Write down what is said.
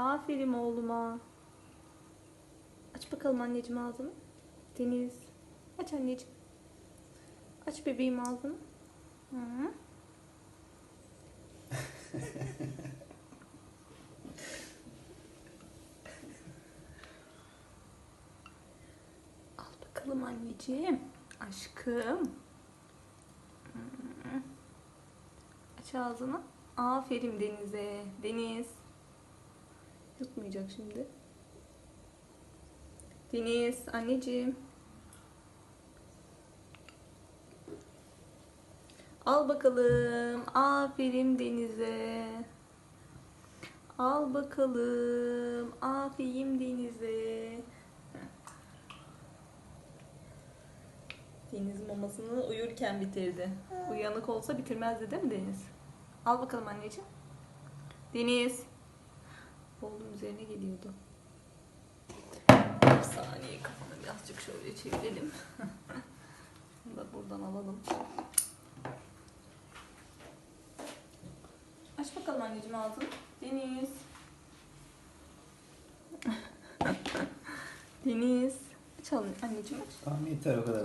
Aferin oğluma. Aç bakalım anneciğim ağzını. Deniz. Aç anneciğim. Aç bebeğim ağzını. Hı. Al bakalım anneciğim. Aşkım. Hı. Aç ağzını. Aferin Deniz'e. Deniz. Yutmayacak şimdi. Deniz, anneciğim. Al bakalım. Aferin Deniz'e. Al bakalım. Aferin Deniz'e. Deniz mamasını uyurken bitirdi. Uyanık olsa bitirmezdi değil mi Deniz? Al bakalım anneciğim. Deniz. Oğlum üzerine geliyordu. Bir saniye kafanı birazcık şöyle çevirelim. Bunu da buradan alalım. Aç bakalım anneciğim ağzını. Deniz. Deniz. Aç anneciğim aç. Tamam yeter o kadar.